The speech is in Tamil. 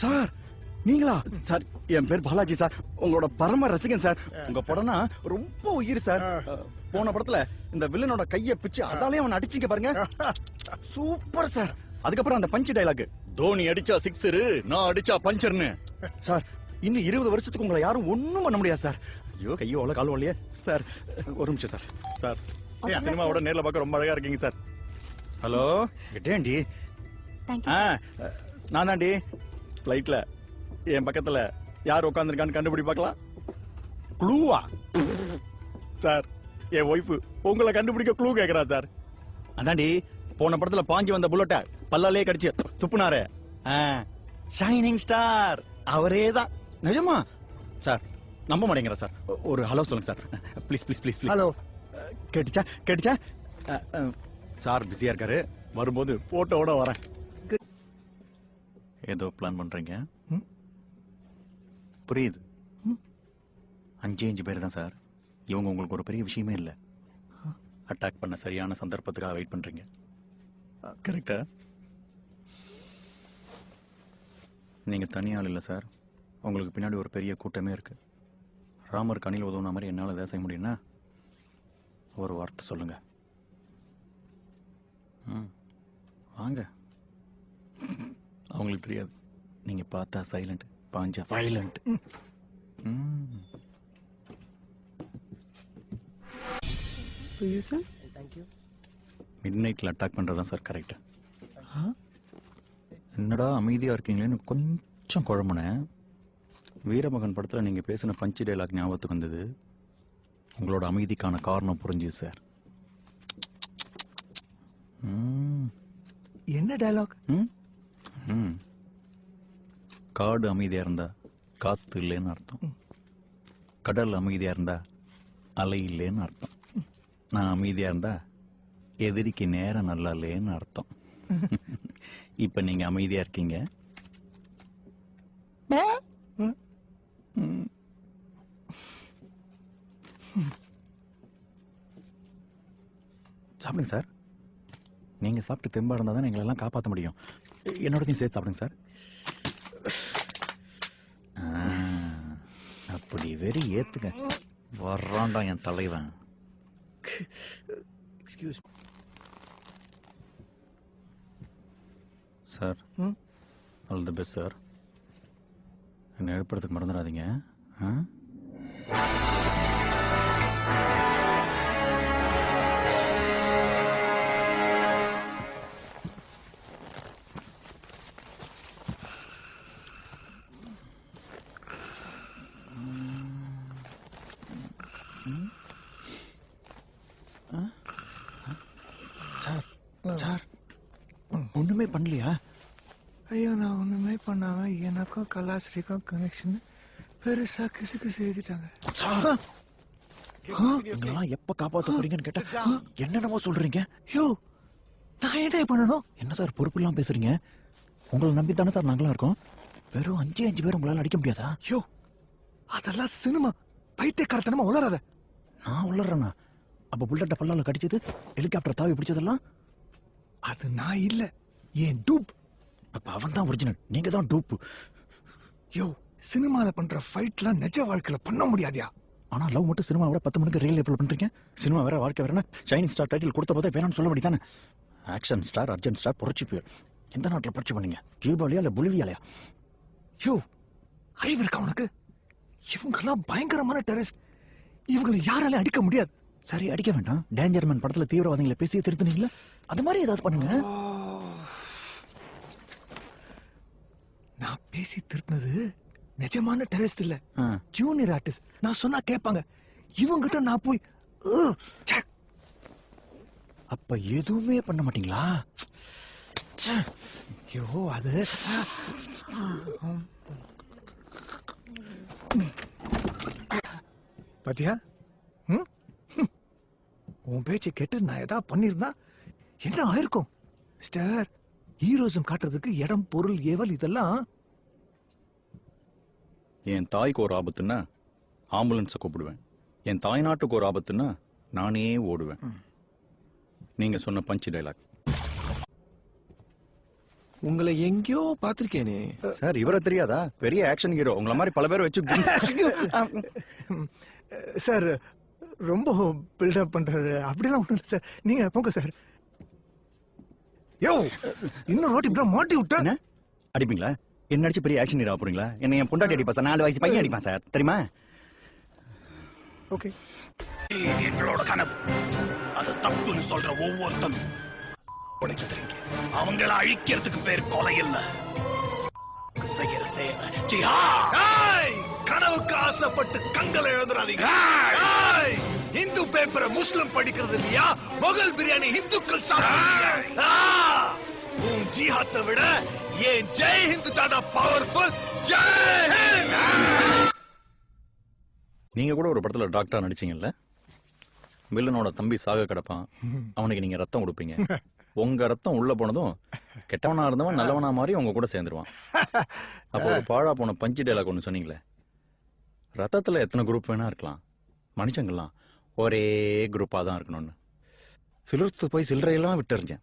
சார் நீங்களா? சார் என் பேர் பாலாஜி சார். உங்களோட பரம ரசிகன் சார். உங்க படம்னா ரொம்ப உயிர் சார். போன படத்துல இந்த வில்லனோட கைய பிச்சு அதாலே அவன் அடிச்சிங்க பாருங்க. Super sir. அதுக்கப்புறம் அந்த பஞ்ச் டைலாக் தோனி அடிச்சா சிக்ஸரு நான் அடிச்சா பஞ்சர்னு. சார் இன்னும் இருபது வருஷத்துக்கு உங்களை யாரும் ஒண்ணும் பண்ண முடியாது சார். ஐயோ கையோ அவ்வளோ கால் வழியே சார் ஒரு நிமிஷம் சார். சார் சினிமாவோட நேர்ல பார்க்க ரொம்ப அழகா இருக்கீங்க சார். ஹலோ? தேங்க்யூ ஆ நான் தாண்டி ஃப்ளைட்ல என் பக்கத்துல யார் உட்காந்துருக்கான்னு கண்டுபிடி பார்க்கலாம். க்ளூவா சார் என் ஒய்ஃபு உங்களை கண்டுபிடிக்க க்ளூ கேக்குறா சார் அதாண்டி போன படத்துல பாஞ்சு வந்த புல்லட்ட பல்லாலே கடிச்சு துப்புனாரு. ஷைனிங் ஸ்டார் அவரே தான் நிஜமா? சார் நம்ப மாட்டேங்கிறா சார் ஒரு ஹலோ சொல்லுங்க sir please please please please hello கேட்டுச்சா? கேட்டுச்சா? சார் பிஸியா இருக்காரு. வரும்போது போட்டோவோட வரேன். ஏதோ பிளான் பண்றீங்க? ம். புரியுது. அஞ்சு அஞ்சு பேர் தான் சார். இவங்க உங்களுக்கு ஒரு பெரிய விஷயமே இல்ல. அட்டாக் பண்ண சரியான சந்தர்ப்பத்துக்காக வெயிட் பண்றீங்க. கரெக்டா நீங்க தனியாள் இல்ல சார். உங்களுக்கு பின்னாடி ஒரு பெரிய கூட்டமே இருக்கு. ராமர் கணில் உதவுன மாதிரி என்னால எதாவது செய்ய முடியும்னா ஒரு வார்த்தை சொல்லுங்க. ம். வாங்க. அவங்களுக்கு தெரியாது. நீங்க பார்த்தா சைலண்ட் பாஞ்சா வயலண்ட் சார் மிட் நைட்ல அட்டாக் பண்றதுதான் சார் கரெக்ட் என்னடா அமைதியா இருக்கீங்களேன்னு கொஞ்சம் குழம்புனேன் வீரமகன் படத்துல நீங்க பேசின பஞ்சு டைலாக் ஞாபகத்துக்கு வந்தது. உங்களோட அமைதிக்கான காரணம் புரிஞ்சுது சார் ம் என்ன டயலாக் ம்? ம். காடு அமைதியா இருந்தா காத்து இல்லைன்னு அர்த்தம். கடல் அமைதியா இருந்தா அலை இல்லைன்னு அர்த்தம். நான் அமைதியா இருந்தா எதிரிக்கு நேரம் நல்லா இல்லைன்னு அர்த்தம். இப்ப நீங்க அமைதியா இருக்கீங்க. சாப்பிடுங்க சார். நீங்க சாப்பிட்டு தெம்பா இருந்தா தான் எங்களை எல்லாம் காப்பாற்ற முடியும். என்னோடதையும் சேர்த்து சாப்பிடுங்க சார். அப்படி வெறி ஏத்துங்க வர்றான்டா என் தலைவன். Excuse sir? All the best sir என்னை எழுப்புறதுக்கு மறந்துடாதீங்க. ஆ? சார் ஒண்ணுமே பண்ணலையா? ஐயோ நான் ஒண்ணுமே பண்ணாம எனக்கும் கலாஸ்ரீக்கும் கனெக்ஷன் பெருசா கிசு கிசு எழுதிட்டாங்க நீங்களெல்லாம் எப்ப காப்பாத்த போறீங்கன்னு கேட்டா என்னென்னமோ சொல்றீங்க. யோ நான் என்ன பண்ணணும்? என்ன சார் பொறுப்பு இல்லாம பேசுறீங்க? உங்களை நம்பி தானே சார் நாங்களாம் இருக்கோம். வெறும் அஞ்சு அஞ்சு பேர் உங்களால அடிக்க முடியாதா? யோ அதெல்லாம் சினிமா. பைத்தியக்காரத்தனமா உளராத நான் உள்ளறேனா அப்ப புல்லட்ட பல்லால கடிச்சது ஹெலிகாப்டர் தாவி பிடிச்சதெல்லாம் அது நான் இல்ல. என் டூப்? அப்ப அவன் தான் ஒரிஜினல் நீங்க தான் டூப் யோ சினிமால பண்ற ஃபைட்லாம் நிஜ வாழ்க்கையில பண்ண முடியாதியா? ஆனா லவ் மட்டும் சினிமா விட பத்து மணிக்கு ரியல் லைஃப்ல பண்றீங்க? சினிமா வேற வாழ்க்கை வேறனா ஷைனிங் ஸ்டார் டைட்டில் கொடுத்த போதே வேணாம்னு சொல்ல வேண்டியதானே? ஆக்ஷன் ஸ்டார் அர்ஜென்ட் ஸ்டார் புரட்சி புயல். எந்த நாட்டுல புரட்சி பண்ணீங்க? கியூபாலியா இல்ல புலிவியாலயா? யோ அறிவு இருக்கா உனக்கு? இவங்கெல்லாம் பயங்கரமான டெரரிஸ்ட் இவங்களை யாராலையும் அடிக்க முடியாது. சரி அடிக்க வேண்டாம். டேஞ்சர் மேன் படத்துல தீவிரவாதிகளை பேசி திருத்துனீங்களா? அது மாதிரி ஏதாவது பண்ணுங்க. நான் பேசி திருத்தினது நிஜமான டெரரிஸ்ட் இல்ல. ஜூனியர் ஆர்டிஸ்ட் நான் சொன்னா கேட்பாங்க. இவங்கிட்ட நான் போய். அப்ப எதுவுமே பண்ண மாட்டீங்களா? ஐயோ அது பாத்தியா. உன் பேச்சை கேட்டு நான் ஏதாவது பண்ணிருந்தா என்ன ஆயிருக்கும்? மிஸ்டர் ஹீரோசம் காட்டுறதுக்கு இடம் பொருள் ஏவல் இதெல்லாம். என் தாய்க்கு ஒரு ஆபத்துன்னா ஆம்புலன்ஸை கூப்பிடுவேன். என் தாய் நாட்டுக்கு ஒரு ஆபத்துன்னா நானே ஓடுவேன். நீங்க சொன்ன பஞ்சு டைலாக் உங்களை எங்கேயோ பாத்திருக்கேனே சார் இவரை தெரியாதா? பெரிய ஆக்ஷன் ஹீரோ உங்கள மாதிரி பல பேர் வச்சு சார் ரொம்ப பில்டப் பண்றது. அப்படிலாம் ஒண்ணும் இல்லை சார் நீங்க போங்க சார் யோ! இன்னும் ரோட்டி இப்படி மாட்டி விட்டா என்ன? அடிப்பீங்களா? என்ன அடிச்சு பெரிய ஆக்ஷன் ஹீரோ போறீங்களா? என்ன என் பொண்டாட்டி அடிப்பா சார் நாலு வயசு பையன் அடிப்பான் சார் தெரியுமா? ஓகே. எங்களோட கனவு. அது தப்புன்னு சொல்ற ஒவ்வொருத்தனும் உடைக்க தெரியுங்க. அவங்கள அழிக்கிறதுக்கு பேர் கொலை இல்ல. செய்யற சேவை. கனவுக்கு ஆசைப்பட்டு கங்கல எழுதுறாதீங்க. இந்து பேப்பரை முஸ்லிம் படிக்கிறது இல்லையா? மொகல் பிரியாணி இந்துக்கள் சாப்பிடுறீங்க. உன் ஜிஹாத்தை விட ஏன் ஜெய் ஹிந்து தாதா பவர்ஃபுல் ஜெய் ஹிந்த்! நீங்க கூட ஒரு படத்துல டாக்டரா நடிச்சீங்கல்ல? வில்லனோட தம்பி சாக கிடப்பான். அவனுக்கு நீங்க ரத்தம் கொடுப்பீங்க. உங்க ரத்தம் உள்ள போனதும் கெட்டவனா இருந்தவன் நல்லவனா மாறி உங்க கூட சேர்ந்துருவான். அப்போ ஒரு பாழா போன பஞ்சு டைலாக் ஒன்று சொன்னீங்களே. ரத்தத்துல எத்தனை குரூப் வேணா இருக்கலாம். மனுஷங்கள்லாம். ஒரே குரூப்பாக தான் இருக்கணும்னு. சிலிர்த்து போய் சில்லறையெல்லாம் விட்டுறிஞ்சேன்.